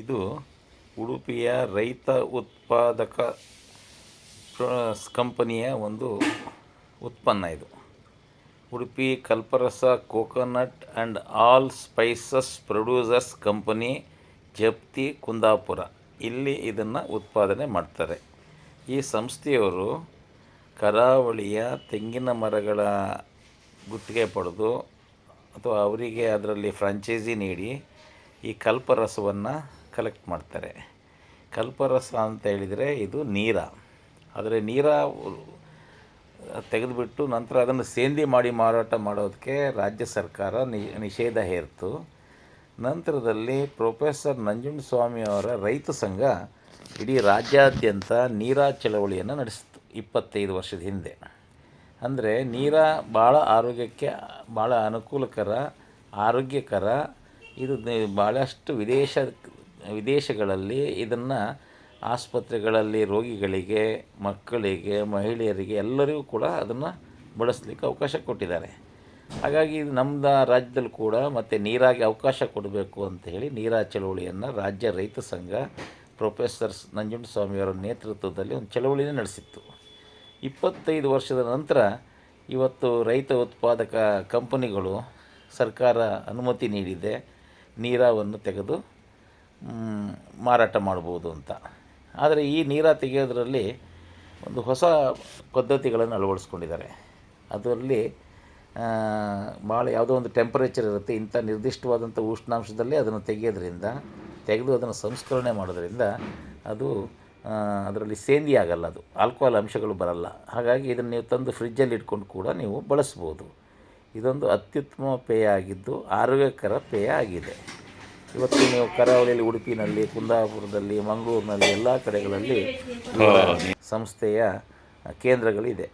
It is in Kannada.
ಇದು ಉಡುಪಿಯ ರೈತ ಉತ್ಪಾದಕ ಕಂಪನಿಯ ಒಂದು ಉತ್ಪನ್ನ ಇದು. Udupi Kalparasa, coconut and all spices producers company, Japti, Kundapura. ಇಲ್ಲಿ ಇದನ್ನು ಉತ್ಪಾದನೆ ಮಾಡ್ತಾರೆ. ಈ ಸಂಸ್ಥೆಯವರು ಕರಾವಳಿಯ ತೆಂಗಿನ ಮರಗಳ ಗುತ್ತಿಗೆ ಪಡೆದು ಅಥವಾ ಅವರಿಗೆ ಅದರಲ್ಲಿ ಫ್ರಾಂಚೈಸಿ ನೀಡಿ ಈ ಕಲ್ಪರಸವನ್ನು ಕಲೆಕ್ಟ್ ಮಾಡ್ತಾರೆ. ಕಲ್ಪರಸ ಅಂತ ಹೇಳಿದರೆ ಇದು ನೀರ. ಆದರೆ ನೀರ ತೆಗೆದುಬಿಟ್ಟು ನಂತರ ಅದನ್ನು ಸೇಂದಿ ಮಾಡಿ ಮಾರಾಟ ಮಾಡೋದಕ್ಕೆ ರಾಜ್ಯ ಸರ್ಕಾರ ನಿಷೇಧ ಹೇರ್ತು. ನಂತರದಲ್ಲಿ ಪ್ರೊಫೆಸರ್ ನಂಜುಂಡಸ್ವಾಮಿ ಅವರ ರೈತ ಸಂಘ ಇಡೀ ರಾಜ್ಯಾದ್ಯಂತ ನೀರಾ ಚಳವಳಿಯನ್ನು ನಡೆಸಿತು ಇಪ್ಪತ್ತೈದು ವರ್ಷದ ಹಿಂದೆ. ಅಂದರೆ ನೀರ ಭಾಳ ಆರೋಗ್ಯಕ್ಕೆ ಭಾಳ ಅನುಕೂಲಕರ, ಆರೋಗ್ಯಕರ, ಇದು ಭಾಳಷ್ಟು ವಿದೇಶ ವಿದೇಶಗಳಲ್ಲಿ ಇದನ್ನು ಆಸ್ಪತ್ರೆಗಳಲ್ಲಿ ರೋಗಿಗಳಿಗೆ, ಮಕ್ಕಳಿಗೆ, ಮಹಿಳೆಯರಿಗೆ ಎಲ್ಲರಿಗೂ ಕೂಡ ಅದನ್ನು ಬಳಸಲಿಕ್ಕೆ ಅವಕಾಶ ಕೊಟ್ಟಿದ್ದಾರೆ. ಹಾಗಾಗಿ ನಮ್ಮ ರಾಜ್ಯದಲ್ಲಿ ಕೂಡ ಮತ್ತು ನೀರಾಗಿ ಅವಕಾಶ ಕೊಡಬೇಕು ಅಂತ ಹೇಳಿ ನೀರಾ ಚಳುವಳಿಯನ್ನು ರಾಜ್ಯ ರೈತ ಸಂಘ ಪ್ರೊಫೆಸರ್ ನಂಜುಂಡಸ್ವಾಮಿಯವರ ನೇತೃತ್ವದಲ್ಲಿ ಒಂದು ಚಳವಳಿನೇ ನಡೆಸಿತ್ತು. ಇಪ್ಪತ್ತೈದು ವರ್ಷದ ನಂತರ ಇವತ್ತು ರೈತ ಉತ್ಪಾದಕ ಕಂಪನಿಗಳು ಸರ್ಕಾರ ಅನುಮತಿ ನೀಡಿದೆ, ನೀರಾವನ್ನು ತೆಗೆದು ಮಾರಾಟ ಮಾಡ್ಬೋದು ಅಂತ. ಆದರೆ ಈ ನೀರ ತೆಗೆಯೋದರಲ್ಲಿ ಒಂದು ಹೊಸ ಪದ್ಧತಿಗಳನ್ನು ಅಳವಡಿಸ್ಕೊಂಡಿದ್ದಾರೆ. ಅದರಲ್ಲಿ ಭಾಳ ಯಾವುದೋ ಒಂದು ಟೆಂಪರೇಚರ್ ಇರುತ್ತೆ, ಇಂಥ ನಿರ್ದಿಷ್ಟವಾದಂಥ ಉಷ್ಣಾಂಶದಲ್ಲಿ ಅದನ್ನು ತೆಗೆಯೋದ್ರಿಂದ, ತೆಗೆದು ಅದನ್ನು ಸಂಸ್ಕರಣೆ ಮಾಡೋದ್ರಿಂದ ಅದು ಅದರಲ್ಲಿ ಸೇಂದಿ ಆಗಲ್ಲ ಅದು. ಆಲ್ಕೋಹಾಲ್ ಅಂಶಗಳು ಬರಲ್ಲ. ಹಾಗಾಗಿ ಇದನ್ನು ನೀವು ತಂದು ಫ್ರಿಜ್ಜಲ್ಲಿ ಇಟ್ಕೊಂಡು ಕೂಡ ನೀವು ಬಳಸ್ಬೋದು. ಇದೊಂದು ಅತ್ಯುತ್ತಮ ಪೇಯ ಆಗಿದ್ದು ಆರೋಗ್ಯಕರ ಪೇಯ ಆಗಿದೆ ಇವತ್ತು ನೀವು ಕರಾವಳಿಯಲ್ಲಿ ಉಡುಪಿನಲ್ಲಿ ಕುಂದಾಪುರದಲ್ಲಿ ಮಂಗಳೂರಿನಲ್ಲಿ ಎಲ್ಲ ಕಡೆಗಳಲ್ಲಿ ಸಂಸ್ಥೆಯ ಕೇಂದ್ರಗಳಿದೆ.